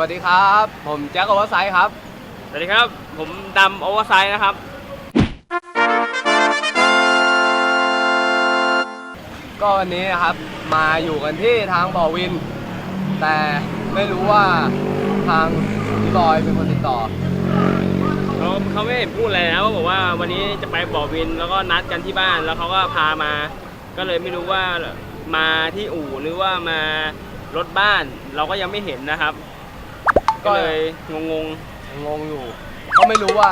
ครับ ผมแจ็คโอเวอร์ไซส์ครับ สวัสดีครับ ผมดำโอเวอร์ไซส์นะครับ ก็วันนี้นะครับมาอยู่กันที่ทางบ่อวิน แต่ไม่รู้ว่าทางพี่บอยเป็นคนติดต่อเขาเขาไม่เห็นพูดอะไรนะเขาบอกว่าวันนี้จะไปบ่อวินแล้วก็นัดกันที่บ้านแล้วเขาก็พามา ก็เลยไม่รู้ว่ามาที่อู่หรือว่ามารถบ้านเราก็ยังไม่เห็นนะครับ ก็ก็เลยงงงงอยู่เขาไม่รู้ว่า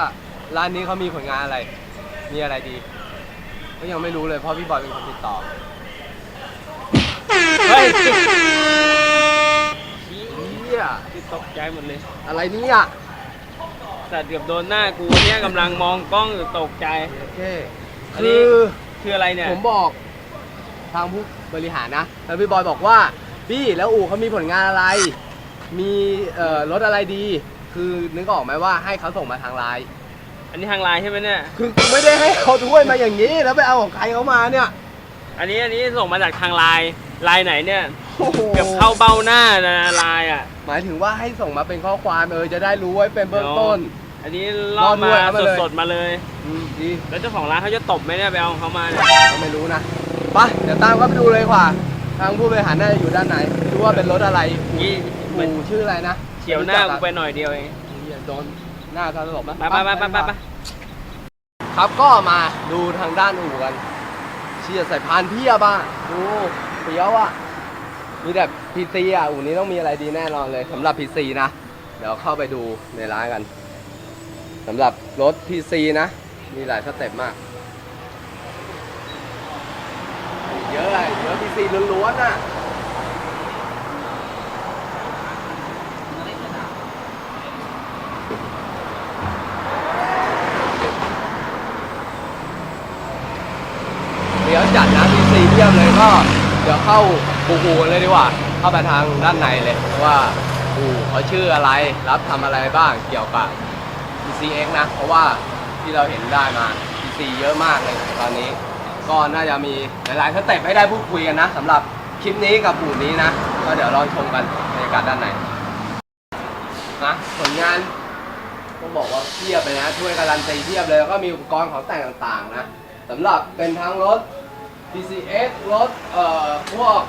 ร้านนี้เขามีผลงานอะไร มีอะไรดี ก็ยังไม่รู้เลยเพราะพี่บอยเป็นคนติดต่อ ๆเฮ้ยเฮียที่ตกใจหมดเลยอะไรเนี่ยสัตว์เกือบโดนหน้ากูเนี่ยกำลังมองกล้องอยู่ตกใจ โอเคอันนี้ คือ คืออะไรเนี่ยผมบอกทางผู้บริหารนะ แล้วพี่บอยบอกว่าพี่แล้วอู่เขามีผลงานอะไร มีเอ่อรถอะไรดี คือนึกออกไหมว่าให้เขาส่งมาทางไลน์อันนี้ทางไลน์ใช่ไหมเนี่ย คือไม่ได้ให้เขาถ้วยมาอย่างนี้ แล้วไปเอาของใครเขามาเนี่ยอันนี้อันนี้ส่งมาจากทางไลน์ไลน์ไหนเนี่ยโอ้โหเกือบเข้าเบ้าหน้านะไลน์อะ หมายถึงว่าให้ส่งมาเป็นข้อความเออจะได้รู้ไว้เป็นเบื้องต้น อันนี้ล่อรอด้มาวยเอามาเลย สดๆมาเลย อืมดีแล้วเจ้าของร้านเขาจะตบไหมเนี่ยไปเอาของเขามาเนี่ย ก็ไม่รู้นะไปเดี๋ยวตามเข้าไปดูเลยดีกว่า ทางผู้บริหารน่าจะอยู่ด้านไหนไม่รู้ว่าเป็นรถอะไรยี่เหมือนอู่ชื่ออะไรนะเฉียวหน้ากูไปหน่อยเดียวเองเหี้ยโดนหน้าเขาตลบนะไปไปไปไปไปไป ครับก็มาดูทางด้านอู่กัน เชียร์สายพานเพียบอะดูเปียวอะมีแต่พีซีอะอู่นี้ต้องมีอะไรดีแน่นอนเลยสำหรับพีซีนะ เดี๋ยวเข้าไปดูในร้านกันสำหรับรถพีซีนะ มีหลายสเต็ปมาก เยอะ สีล้วนๆน่ะเดี๋ยวจัดนะพีซีเทียบเลยก็เดี๋ยวเข้าบูบูเลยดีกว่า เข้าไปทางด้านในเลยว่าอูเขาชื่ออะไรรับทำอะไรบ้างเกี่ยวกับ PCX นะ เพราะว่าที่เราเห็นได้มา PC เยอะมากเลยตอนนี้ ก็น่าจะมีหลายๆสเต็ปให้ได้พูดคุยกันนะสำหรับคลิปนี้กับอู่นี้นะ ก็เดี๋ยวรอชมกันบรรยากาศด้านในนะผลงานต้องบอกว่าเทียบเลยนะ ช่วยการันตีเทียบเลยแล้วก็มีอุปกรณ์ของแต่งต่างๆนะสำหรับเป็นทั้งรถ PCX รถเอ่อพวก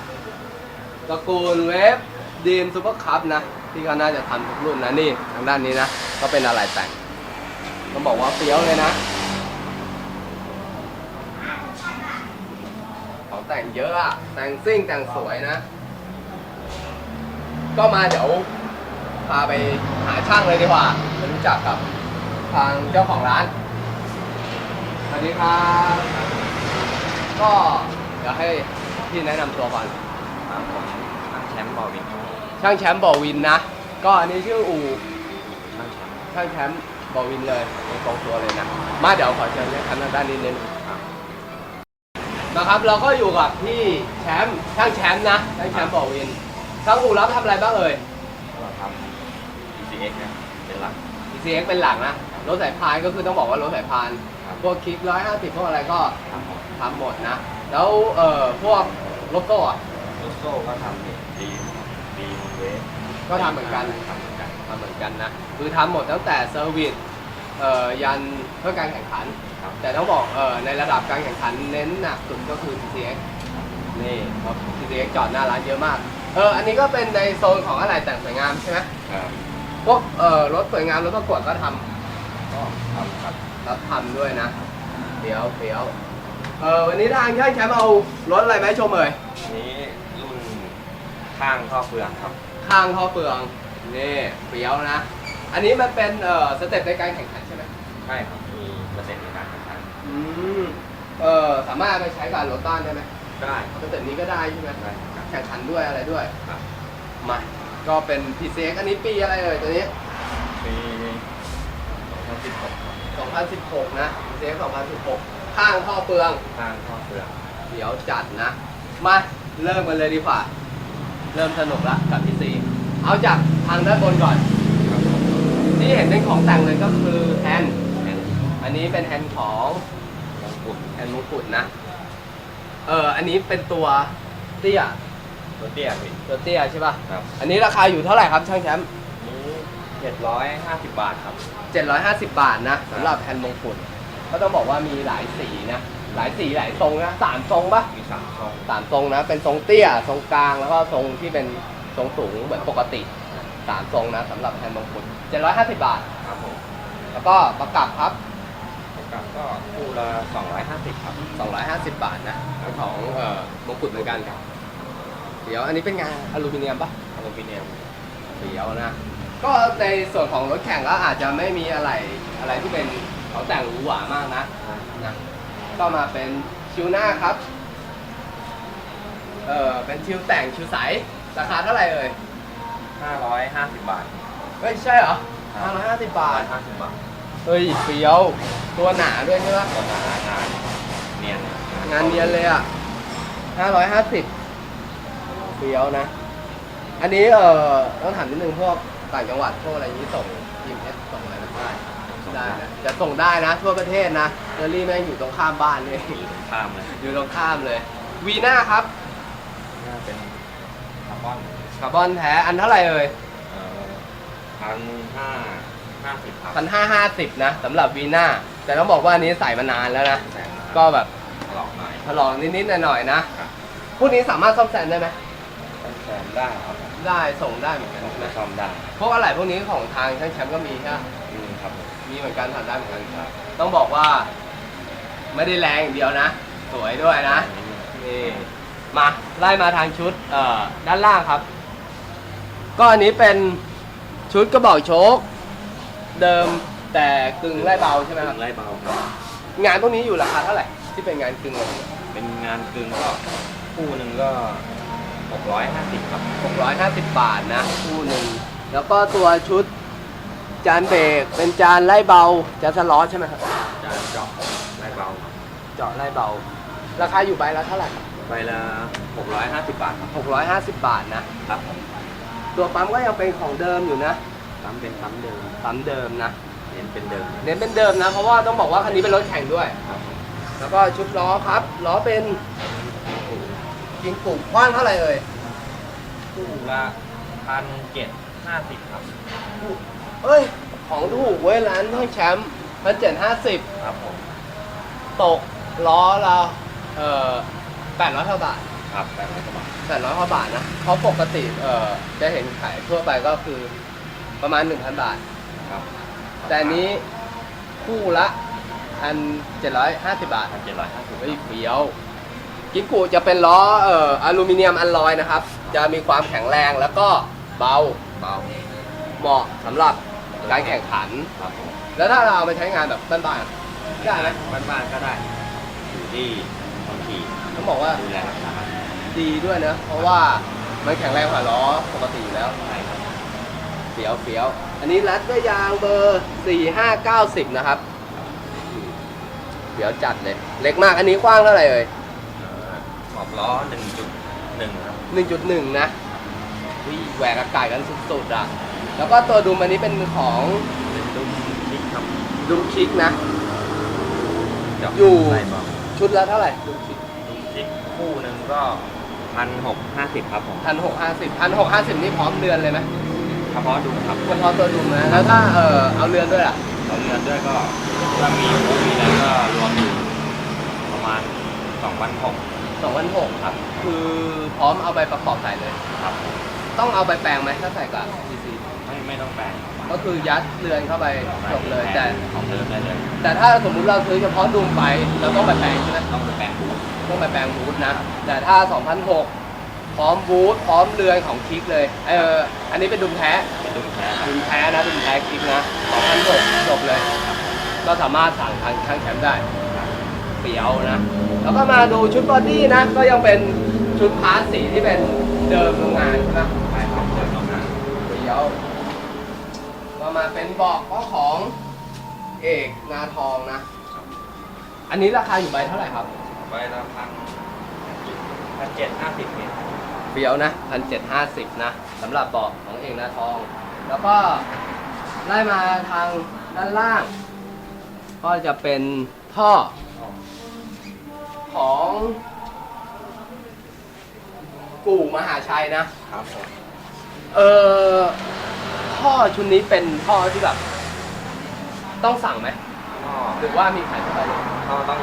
ตระกูลเวฟดีมซูเปอร์คัพนะ ที่เขาน่าจะทำทุกรุ่นนะนี่ ทางด้านนี้นะ ก็เป็นอะไรแต่งต้องบอกว่าเฟี้ยวเลยนะ ของแต่ง เยอะอะแต่งซิ่งแต่งสวยนะ ก็มาเดี๋ยวพาไปหาช่างเลยดีกว่าไปรู้จักกับทางเจ้าของร้านสวัสดีครับก็เดี๋ยวให้พี่แนะนำตัวก่อนครับผมช่างแชมป์บอวินช่างแชมป์บ่อวินนะ ก็อันนี้ชื่ออู่ช่างแชมป์ช่างแชมป์บ่อวินเลยตรงตัวเลยนะ มาเดี๋ยวขอเชิญเลยครับทางด้านนี้นิดนึง นะครับเราก็อยู่กับพี่แชมป์ช่างแชมป์นะช่างแชมป์บ่อวินช่างอู่รับทำอะไรบ้างเอ่ยก็ทำ PCX เนี่ยเป็นหลัก PCX เป็นหลักนะรถสายพานก็คือต้องบอกว่ารถสายพานครับ พวกคลิกร้อยห้าสิบพวกอะไรก็ทำหมดทำหมดนะ แล้วเอ่อพวกโลโก้อะลูกโซ่ก็ทำดีดีดีเวฟก็ทำเหมือนกัน ทำเหมือนกันทำเหมือนกันนะคือทำหมดตั้งแต่เซอร์วิส เอ่อยันเพื่อการแข่งขัน ครับ แต่ต้องบอกเออในระดับการแข่งขันเน้นหนักสุดก็คือ PCX นี่เพราะ PCX จอดหน้าร้านเยอะมากเอออันนี้ก็เป็นในโซนของอะไรแต่งสวยงามใช่ไหมครับพวกเอ่อรถสวยงามรถประกวดก็ทำก็ทำครับรับทำด้วยนะเดี๋ยวเดี๋ยวเออวันนี้ทางช่างแชมป์เอารถอะไรไหมาให้ชมเอ่ย นี้รุ่นข้างท่อเฟืองครับ ข้างท่อเฟืองนี่เฟี้ยวนะ อันนี้มันเป็นเอ่อสเต็ปในการแข่งขันใช่ไหมใช่ครับมีเปอร์เซ็นต์ในการแข่งขันอืมเออสามารถเอาไปใช้กับรถต้านได้ไหมได้สเต็ปนี้ก็ได้ใช่ไหมได้ครับ แข่งขันด้วยอะไรด้วยครับ มาก็เป็น PCX อันนี้ปีอะไรเอ่ยตัวนี้ ปี2016ครับ2016 นะ PCX 2016 ข้างท่อเฟืองข้างท่อเฟืองเดี๋ยวจัดนะ มาเริ่มกันเลยดีกว่า เริ่มสนุกละกับ PC เอาจากทางด้านบนก่อน ครับผมที่เห็นเป็นของแต่งเลยก็คือแฮนด์แอนอันนี้เป็นแฮนด์ของมงกุฎแฮนด์มงกุฎนะ เออ อันนี้เป็นตัวเตี้ยรถเตี้ยพี่ ตัวเตี้ยใช่ป่ะ ครับ อันนี้ราคาอยู่เท่าไหร่ครับช่างแชมป์นี้เจ็ดร้อยห้าสิบบาทครับ 750 บาทนะสำหรับแผ่นมงกุฎก็ต้องบอกว่ามีหลายสีนะ หลายสีหลายทรงนะสามทรงปะมีสามช่องสามทรงนะเป็นทรงเตี้ยทรงกลางแล้วก็ทรงที่เป็นทรงสูงเหมือนปกติสามทรงนะสำหรับแผ่นมงกุฎ750 บาท ครับผม แล้วก็ประกับครับ กับก็คู่ละสองร้อยห้าสิบครับ 250 บาทนะเป็นของเอ่อมงกุฎเหมือนกันเดี๋ยวอันนี้เป็นงานอลูมิเนียมปะอลูมิเนียมเดี๋ยวนะ ก็ในส่วนของรถแข่งก็อาจจะไม่มีอะไรอะไรที่เป็นของแต่งหรูหรามากนะนะก็มาเป็นชิวหน้าครับ เออเป็นชิวแต่งชิวใสราคาเท่าไหร่เอ่ยห้าร้อยห้าสิบบาท เฮ้ยใช่เหรอครับ550 บาทห้าสิบบาท เฮ้ยเฟี้ยว ตัวหนาด้วยใช่ปะก็จะหางานเนียนงานเนียนเลยอะห้าร้อยห้าสิบเฟี้ยวนะ อันนี้เอ่อต้องถามนิดนึงพวกต่างจังหวัดพวกอะไรอย่างนี้ส่งทีมเอสส่งอะไรมาได้ได้นะจะส่งได้นะ ทั่วประเทศนะเออรี่แม่งอยู่ตรงข้ามบ้านนี่มีตรงข้ามเลยอยู่ตรงข้ามเลยวีน่าครับน่าเป็นคาร์บอนคาร์บอนแท้อันเท่าไหร่เอ่ยเอ่อพันห้า ห้าสิบครับพันห้าห้าสิบนะสำหรับวีน่าแต่ต้องบอกว่าอันนี้ใส่มานานแล้วนะแสนก็แบบหลอกหน่อย ถลอกนิดๆหน่อยๆนะ ครับ พวกนี้สามารถซ่อมแซมได้ไหมแสนได้ครับได้ส่งได้เหมือนกันใช่ไหมซ่อมได้พวกอะไรพวกนี้ของทางช่างแชมป์ก็มีใช่ไหมอืมครับผมมีเหมือนกันทำได้เหมือนกันครับ ต้องบอกว่า ไม่ได้แรงอย่างเดียวนะ สวยด้วยนะ นี่มาไล่มาทางชุดเอ่อด้านล่างครับ ก็อันนี้เป็นชุดกระบอกโชค เดิมแต่กึ่งไล่เบาใช่ไหมครับ ไล่เบาครับ งานพวกนี้อยู่ราคาเท่าไหร่ที่เป็นงานกึ่งอะไรเป็นงานกึ่งก็คู่หนึ่งก็หกร้อยห้าสิบครับหกร้อยห้าสิบบาทนะคู่หนึ่งแล้วก็ตัวชุดจานเบรกเป็นจานไล่เบาจานสล้อใช่ไหมครับจานเจาะไล่เบาครับเจาะไล่เบา ราคาอยู่ใบละเท่าไหร่ ใบละหกร้อยห้าสิบบาทครับหกร้อยห้าสิบบาทนะครับผมตัวปั๊มก็ยังเป็นของเดิมอยู่นะ ปั๊มเป็นปั๊มเดิมปั๊มเดิมนะเน้นเป็นเดิมเน้นเป็นเดิมนะ เพราะว่าต้องบอกว่าคันนี้เป็นรถแข่งด้วย ครับแล้วก็ชุดล้อครับล้อเป็นยิงปุ่มกว้างเท่าไหร่เอ่ยคู่ละพันเจ็ดห้าสิบครับเอ้ย ของถูกเว้ยร้านท่องแชมป์พันเจ็ดห้าสิบครับผมตกล้อเราเอ่อแปดร้อยเท่าบาทครับแปดร้อยกว่าบาทแปดร้อยกว่าบาทนะเพราะปกติเอ่อจะเห็นขายทั่วไปก็คือ ประมาณ 1,000 บาท ครับแต่อันนี้คู่ละพันเจ็ดร้อยห้าสิบบาทพันเจ็ดร้อยห้าสิบเฮ้ยเฟี้ยว กิกูจะเป็นล้อเอ่ออลูมิเนียมอัลลอยนะครับ จะมีความแข็งแรงแล้วก็เบา เบาเหมาะสำหรับการแข่งขัน ครับผมแล้วถ้าเราเอามาใช้งานแบบบ้านๆได้ไหมบ้านๆก็ได้อยู่ที่คนขี่ต้องบอกว่าดูแลรักษาดีด้วยนะ เพราะว่ามันแข็งแรงกว่าล้อปกติอยู่แล้ว ใช่ครับเฟี้ยวเฟี้ยว อันนี้รัดด้วยยางเบอร์4590นะครับเฟี้ยวจัดเลย เล็กมาก อันนี้กว้างเท่าไหร่เอ่ยเอ่อขอบล้อหนึ่งจุดหนึ่งครับ1.1นะวิแหวกอากาศกันสุดๆอะ แล้วก็ตัวดุมอันนี้เป็นของเป็นดุมชิกครับดุมชิกนะเจาะอยู่ไล่เบาชุดละเท่าไหร่ดุมชิกดุมชิกคู่หนึ่งก็พันหกห้าสิบครับผมพันหกห้าสิบพันหกห้าสิบนี่พร้อมเรือนเลยไหม เฉพาะดุมครับเฉพาะตัวดุมนะแล้วถ้าเออเอาเรือนด้วยล่ะเราเงินด้วยก็ถ้ามีคู่มีแล้วก็รวมอยู่ประมาณสองพันหกสองพันหกครับ คือพร้อมเอาไปประกอบใส่เลยครับ ต้องเอาไปแปลงไหมถ้าใส่กับ PC ไม่ไม่ต้องแปลงก็คือยัดเรือนเข้าไปจบเลยแต่ของเดิมได้เลย แต่ถ้าสมมุติเราซื้อเฉพาะดุมไปเราต้องไปแปลงใช่ไหมต้องไปแปลงบูทต้องไปแปลงบูทนะ แต่ถ้า 2,006 พร้อมบูทพร้อมเรือนของคลิกเลย เออ อันนี้เป็นดุมแท้ เป็นดุมแท้ดุมแท้นะดุมแท้คลิกนะ2,006จบเลย ก็สามารถสั่งทางข้างแชมป์ได้เปียวนะ แล้วก็มาดูชุดบอดี้นะ ก็ยังเป็นชุดพาร์ทสีที่เป็นเดิมโรงงานใช่ไหมใช่ครับเดินออกมานเปียวก็มาเป็นเบอกก็ของเอกนาทองนะ อันนี้ราคาอยู่ใบเท่าไหร่ครับไว้ละพันพันเจ็ดห้าสิบเนี่ย เปียวนะพันเจ็ดห้าสิบนะสำหรับเบอกของเอกนาทอง แล้วก็ไล่มาทางด้านล่าง ก็จะเป็นท่อของกู่มหาชัยนะครับผมเออท่อชุดนี้เป็นท่อที่แบบ ต้องสั่งไหม หรือว่ามีขายทั่วไปเลย ก็ต้อง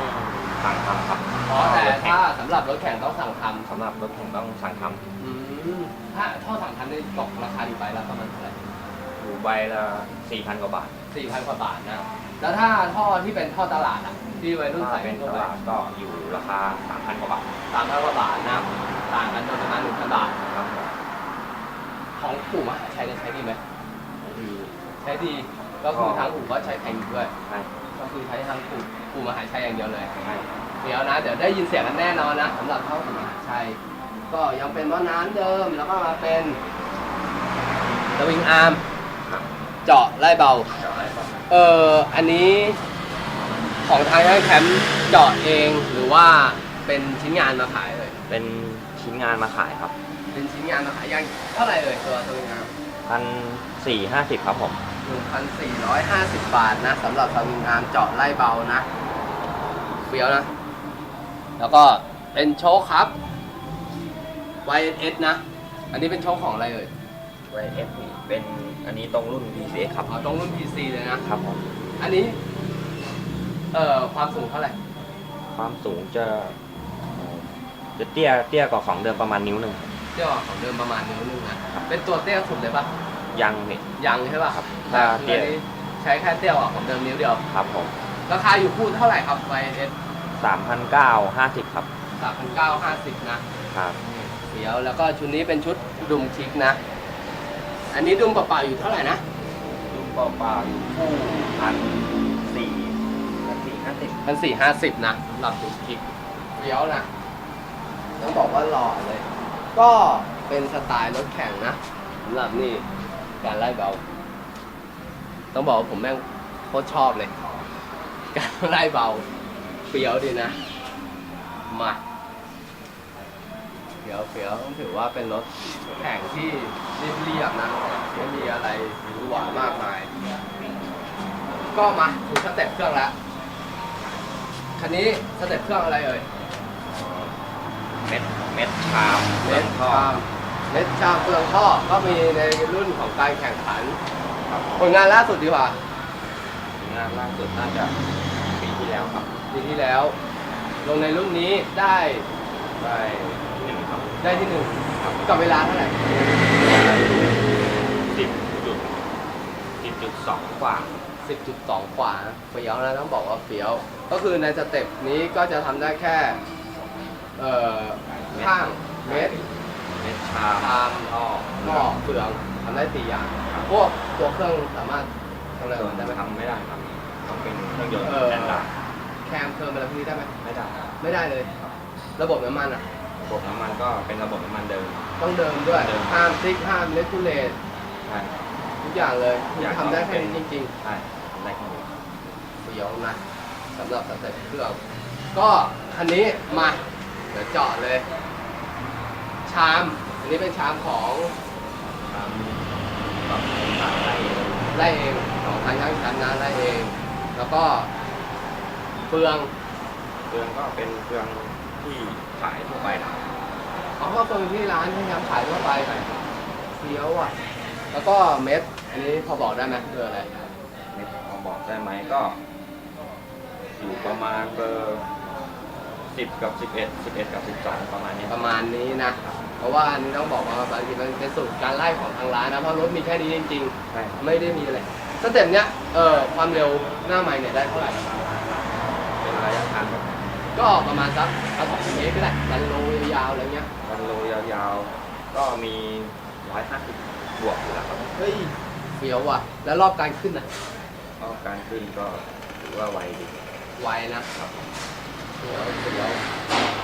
สั่งทำครับ อ๋อแต่ถ้าสำหรับรถแข่งต้องสั่งทำสำหรับรถแข่งต้องสั่งทอืมถ้าท่อสั่งทำได้ตกราคาอยู่ไปแล้วประมาณเท่าไหร่ำอยู่ใบละสี่พันกว่าบาทสี่พันกว่าบาทนะ แล้วถ้าท่อที่เป็นท่อตลาดอะ ที่วัยรุ่นถ้าใส่เป็นตลาดก็อยู่ราคาสามพันกว่าบาทสามพันกว่าบาทนะต่างกันโดยประมาณหนึ่งพันบาท ครับผมของปู่มหาชัยเนี่ยใช้ดีไหมใช้ดีก็คือทางอู่ก็ใช้แข่งอยู่ด้วย ใช่ก็คือใช้ทางปู่ปู่มหาชัยอย่างเดียวเลย ใช่ เดี๋ยวนะ เดี๋ยวได้ยินเสียงกันแน่นอนนะสำหรับท่อปู่มหาชัย ก็ยังเป็นว่าน้ำเดิมแล้วก็มาเป็นสวิงอาร์มครับเจาะไล่เบาเดี๋ยวอะไรบ้างเอออันนี้ของทางช่างแคมป์เจาะเองหรือว่าเป็นชิ้นงานมาขายเลย เป็นชิ้นงานมาขายครับเป็นชิ้นงานมาขายยังเท่าไหร่เลยตัวสวิงอาร์มพันสี่ห้าสิบครับผม 1,450 บาทนะสำหรับสวิงอาร์มเจาะไล่เบานะเฟี้ยวนะ แล้วก็เป็นโชคครับ YS นะ อันนี้เป็นโชคของอะไรเอ่ยไวเอฟเป็นอันนี้ตรงรุ่น PCX ครับเอาตรงรุ่น PC เลยนะ ครับผม อันนี้ เอ่อ ความสูงเท่าไหร่ ความสูงจะเอ่อจะเตี้ยเตี้ยกว่าของเดิมประมาณนิ้วหนึ่งเตี้ยกว่าของเดิมประมาณนิ้วนึงนะ เป็นตัวเตี้ยสุดเลยปะยังเนี่ย ยังใช่ป่ะครับถ้าเตี้ยอันนี้ใช้แค่เตี้ยกว่าของเดิมนิ้วเดียว ครับผม ราคาอยู่คู่เท่าไหร่ครับ YS สามพันเก้าห้าสิบครับ 3,950 นะครับ เดี๋ยวแล้วก็ชุดนี้เป็นชุดดุมชิกนะ อันนี้ดุมเปล่าๆอยู่เท่าไหร่นะรุ่นเปล่าๆอยู่คู่พันสี่พันสี่ห้าสิบมันสี่ห้าสิบนะสำหรับดุมชิกเดี๋ยวนะ ต้องบอกว่าหล่อเลย ก็เป็นสไตล์รถแข่งนะสำหรับนี่การไล่เบา ต้องบอกว่าผมแม่งโคตรชอบเลย การไล่เบาเฟี้ยวดีนะมาเฟี้ยวเฟี้ยวต้องถือว่าเป็นรถแข่งที่เรียบๆนะไม่มีอะไรหรูหรามากมาย ก็มาถึงสเต็ปเครื่องแล้วคันนี้สเต็ปเครื่องอะไรเอ่ยเม็ดเม็ดชามเม็ดท่อชามเม็ดชามเปลืองท่อก็มีในรุ่นของการแข่งขันครับผลงานล่าสุดดีกว่างานล่าสุดน่าจะปีที่แล้วครับ ปีที่แล้ว ลงในรุ่นนี้ได้ได้หนึ่งครับได้ที่หนึ่งกับเวลาเท่าไหร่สิบจุดสิบจุดสองกว่า 10.2 กว่านะเฟี้ยวนะต้องบอกว่าเฟี้ยว ก็คือในสเต็ปนี้ก็จะทำได้แค่ เอ่อข้างเม็ด เม็ดชามชามท่อท่อเปลืองทำได้สี่อย่าง พวกตัวเครื่องสามารถทำอะไรส่วกันนได้ไหมทำไม่ได้ครับ ต้องเป็นเครื่องยนต์เออแตนดาร์ด แคมเทอร์อะไรพวกนี้ได้ไหมไม่ได้ครับไม่ได้เลย ระบบน้ำมันอะ ระบบน้ำมันก็เป็นระบบน้ำมันเดิม ต้องเดิมด้วยเดิม ห้ามซิกห้ามเลกูเลตใช่ทุกอย่างเลยทำได้แค่นี้จริงใช่ทำได้แค่นี้ๆเฟี้ยวนะสำหรับสเต็ปเครื่อง ก็คันนี้มาเดี๋ยวเจาะเลย ชาม อันนี้เป็นชามของทำแบบตัดได้ไล่เองของทางช่างชั้นนะไล่เอง แล้วก็ เฟืองเครื่องก็เป็นเครื่องที่ขายทั่วไปนะเอาเข้าเฟืองที่ร้านที่ยามขายทั่วไปเฟี้ยวอะ แล้วก็เม็ด อันนี้พอบอกได้ไหมคืออะไรเม็ดพอบอกได้ไหมก็ อยู่ประมาณเบอร์สิบกับสิบเอ็ดสิบเอ็ดกับสิบสองประมาณนี้ประมาณนี้นะ เพราะว่าอันนี้ต้องบอกว่าบางทีมันเป็นสูตรการไล่ของทางร้านนะ เพราะรถมีแค่นี้จริง ใช่ครับๆไม่ได้มีอะไร สเต็ปเนี้ย เออความเร็วหน้าไม้เนี่ยได้เท่าไหร่ เป็นระยะทางครับ ก็ประมาณสักเอาสองเมตรก็ได้ดันโลยาวๆอะไรเงี้ย วันโลยาวๆ ก็มีร้อยห้าสิบบวกอยู่แล้วครับเฮ้ยเฟี้ยวว่ะ แล้วรอบการขึ้นนะก็การขึ้นก็ถือว่าไวดีไวนะครับเฟี้ยวเฟี้ยว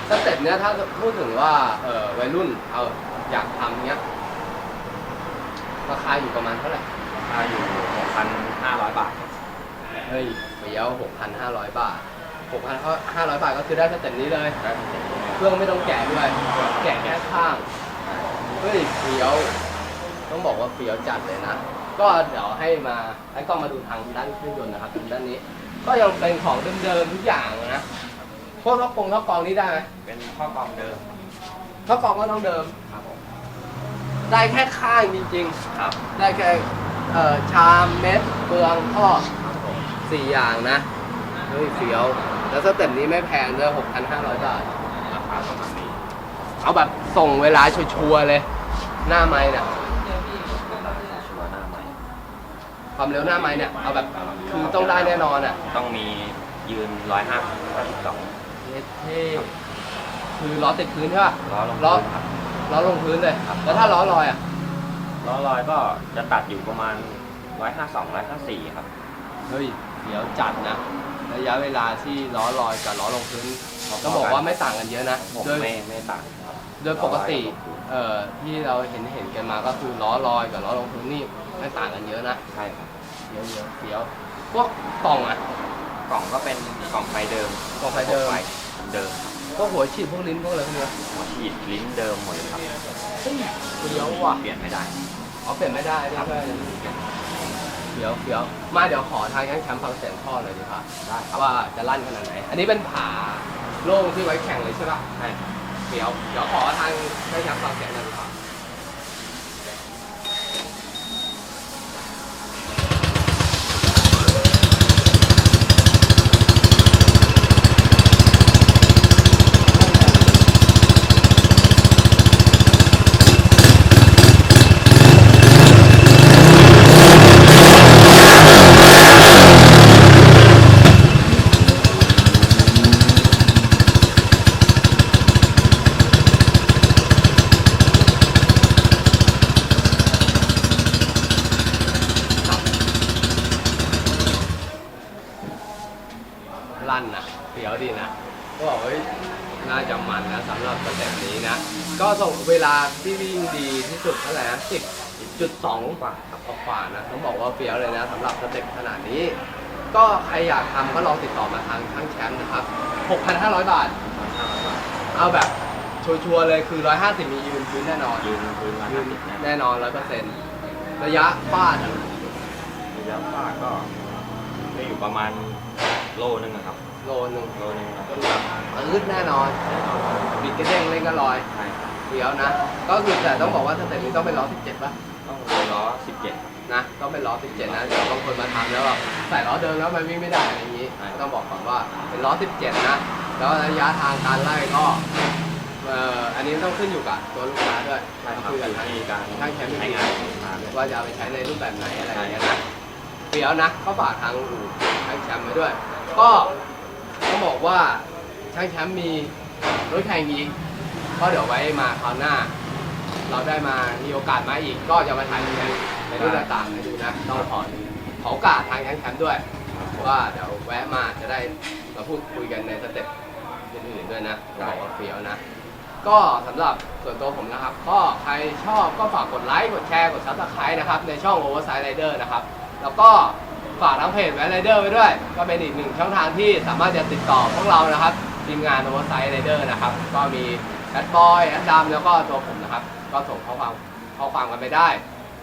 สเต็ปเนี้ยถ้าพูดถึงว่าเออวัยรุ่นเอาอยากทำเนี้ยราคาอยู่ประมาณเท่าไหร่ ราคาอยู่หกพันห้าร้อยบาทครับเฮ้ยเฟี้ยว6,500 บาท 6,500 บาทก็คือได้สเต็ปนี้เลยได้เสร็จแล้วเครื่องไม่ต้องแกะด้วย แกะแค่ข้าง เฮ้ยเฟี้ยว ต้องบอกว่าเฟี้ยวจัดเลยนะ ก็เดี๋ยวให้มาให้กล้องมาดูทางด้านเครื่องยนต์นะครับทางด้านนี้ ก็ยังเป็นของเดิมๆทุกอย่างนะพวกท่อกงท่อกรองนี่ได้ไหมเป็นข้อกล่องเดิมท่อกรองก็ต้องเดิม ครับผม ได้แค่ข้างจริงครับๆได้แค่เอ่อชามเม็ดเปลืองทอดสี่อย่างนะ เฮ้ยเฟี้ยว แล้วสเต็ปนี้ไม่แพงด้วย6,500 บาท ราคาประมาณนี้เอาแบบส่งเวลาชัวร์ๆเลย หน้าไม้เนี่ยชัวร์หน้าใหม่ความเร็วหน้าไม้เนี่ยเอาแบบคือต้องได้แน่นอนอะต้องมียืนร้อยห้าสิบสองเท่คือล้อติดพื้นใช่ป่ะล้อลงล้อพื้นครับ ล้อลงพื้นเลยแล้วถ้าล้อลอยอะล้อลอยก็จะตัดอยู่ประมาณร้อยห้าสองร้อยห้าสี่ครับ เฮ้ยเดี๋ยวจัดนะ ระยะเวลาที่ล้อลอยกับล้อลงพื้นต้องบอกว่าไม่ต่างกันเยอะนะผมโดยไม่ไม่ต่างครับโดยปกติเอ่อที่เราเห็นเห็นกันมาก็คือล้อลอยกับล้อลงพื้นนี่ไม่ต่างกันเยอะนะใช่ครับเดี๋ยวเดี๋ยวเดี๋ยวพวกกล่องอะกล่องก็เป็นกล่องไฟเดิมกล่องไฟเดิมไฟเดิมพวกหัวฉีดพวกลิ้นพวกอะไรพวกเนี้ยหัวฉีดลิ้นเดิมหมดเลยครับเฮ้ยเดี๋ยวว่ะเปลี่ยนไม่ได้อ๋อเปลี่ยนไม่ได้ไม่ใช่ เดี๋ยวเดี๋ยวมาเดี๋ยวขอทางยังแชมป์ฟังเสียงท่อเลยดีกว่าได้ครับว่าจะลั่นขนาดไหน อันนี้เป็นผาโล่งที่ไว้แข่งเลยใช่ปะใช่ครับเดี๋ยวเดี๋ยวขอทางยังแชมป์ฟังเสียงหน่อยดีกว่า ลั่นนะเดี๋ยวดีนะก็บอกว่าเฮ้ยน่าจะมันนะสำหรับสเต็ปนี้นะ ก็ส่งเวลาที่วิ่งดีที่สุดเท่าไหร่นะสิบจุดสองกว่าครับกว่านะต้องบอกว่าเฟี้ยวเลยนะสำหรับสเต็ปขนาดนี้ ก็ใครอยากทำก็ลองติดต่อมาทางช่างแชมป์นะครับ 6,500 บาท เอาแบบชัวร์ๆเลยคือ 150 มียืนพื้นแน่นอน ยืนพื้นมายืห้านสิบนะแน่นอน100%ระยะฟาดอะระยะฟาดก็จะอยู่ประมาณ โลนึงนะครับ โลนึงโลนึงครับปื๊ดแน่นอนบิดกระเด้งเล่นก็ลอยใช่ครับเดี๋ยวนะ ก็คือแต่ต้องบอกว่าสเต็ปนี้ต้องเป็นล้อ 17ป่ะ ต้องโลล้อสิบเจ็ดนะ ต้องเป็นล้อ 17 นะ เดี๋ยวบางคนมาทำแล้วแบบใส่ล้อเดิมแล้วมันวิ่งไม่ได้อะไรอย่างนี้ต้องบอกก่อนว่าเป็นล้อ 17 นะ แล้วระยะทางการไล่ก็เอ่ออันนี้ต้องขึ้นอยู่กับตัวลูกค้าด้วยใช่ครับคุยอกับยู่ทางที่การช่างแชมป์ใช้งานของลูกค้าด้วย ว่าจะเอาไปใช้ในรูปแบบไหนอะไรอย่างเงี้ยนะ เดี๋ยวนะก็ฝากทางอู่ช่างแชมป์ไว้ด้วย ก็ต้องบอกว่าช่างแชมป์มีรถแข่งอีกก็เดี๋ยวไว้มาคราวหน้า เราได้มามีโอกาสมาอีก ก็จะมาถ่ายในในรุ่นต่างๆให้ดูนะต้องขอขอโอกาสทางช่างแชมป์ด้วยว่าเดี๋ยวแวะมาจะได้มาพูดคุยกันในสเต็ปอื่นๆด้วยนะบอกว่าเฟี้ยวนะ ก็สำหรับส่วนตัวผมนะครับ ก็ใครชอบก็ฝากกดไลค์ กดแชร์ กดซับสไครต์นะครับ ในช่อง Oversize Rider นะครับ แล้วก็ฝากทั้งเพจแวนไรเดอร์ไว้ด้วย ก็เป็นอีกหนึ่งช่องทางที่สามารถจะติดต่อพวกเรานะครับทีมงาน Oversize Rider นะครับ ก็มีแอดบอยแอดดำแล้วก็ตัวผมนะครับ ก็ส่งข้อความข้อความกันไปได้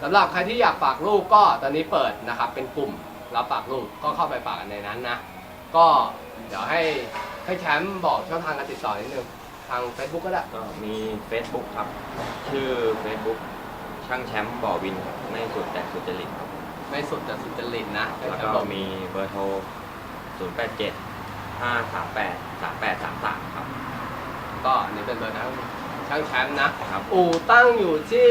สำหรับใครที่อยากฝากรูปก็ตอนนี้เปิดนะครับ เป็นกลุ่มรับฝากรูปก็เข้าไปฝากกันในนั้นนะ ก็เดี๋ยวให้ให้แชมป์บอกช่องทางการติดต่อนิดนึงทาง Facebook ก็ได้ ก็มี Facebook ครับ ชื่อ Facebook ช่างแชมป์บ่อวินครับไม่สุดแต่สุดจริตครับ ไม่สุดแต่สุดจริตนะแล้วแต่ก็บอกมีเบอร์โทร 0 8 7 5 3 8 3 8 3 3 ครับ ก็อันนี้เป็นเบอร์นะช่างแชมป์นะครับอู่ตั้งอยู่ที่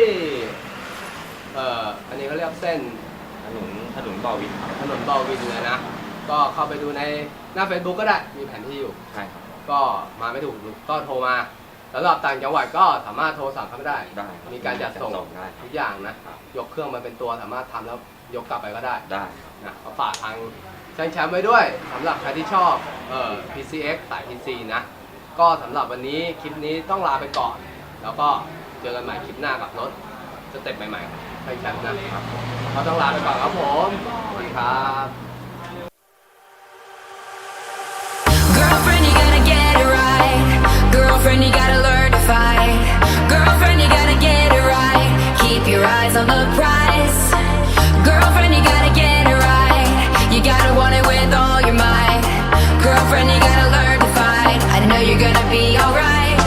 เอ่ออันนี้เขาเรียกเส้นถนนถนนบ่อวินครับถนนบอวินเลยนะ ก็เข้าไปดูในหน้า Facebook ก็ได้มีแผนที่อยู่ ใช่ครับ ก็มาไม่ถูกก็โทรมาสำหรับต่างจังหวัดก็สามารถโทรสั่งเข้าไปได้ ได้ครับมีการจัดส่งได้คทุรับกอย่างนะ ยกเครื่องมาเป็นตัวสามารถทำแล้ว ยกกลับไปก็ได้ได้นะก็ฝากทางช่างแชมป์ไว้ด้วยสำหรับใครที่ชอบเอ่อ PCX สาย PC นะ ก็สำหรับวันนี้คลิปนี้ต้องลาไปก่อน แล้วก็เจอกันใหม่คลิปหน้ากับรถสเต็ปใหม่ๆของช่างแชมป์นะครับก็ต้องลาไปก่อนครับผมสวัสดีครับ Girlfriend, you gotta get it right. Girlfriend, you gotta learn to fight. Girlfriend, you gotta get it right. Keep your eyes on the prize. You gotta want it with all your might. Girlfriend, you gotta learn to fight. I know you're gonna be alright.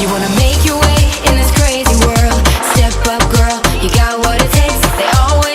You wanna make your way.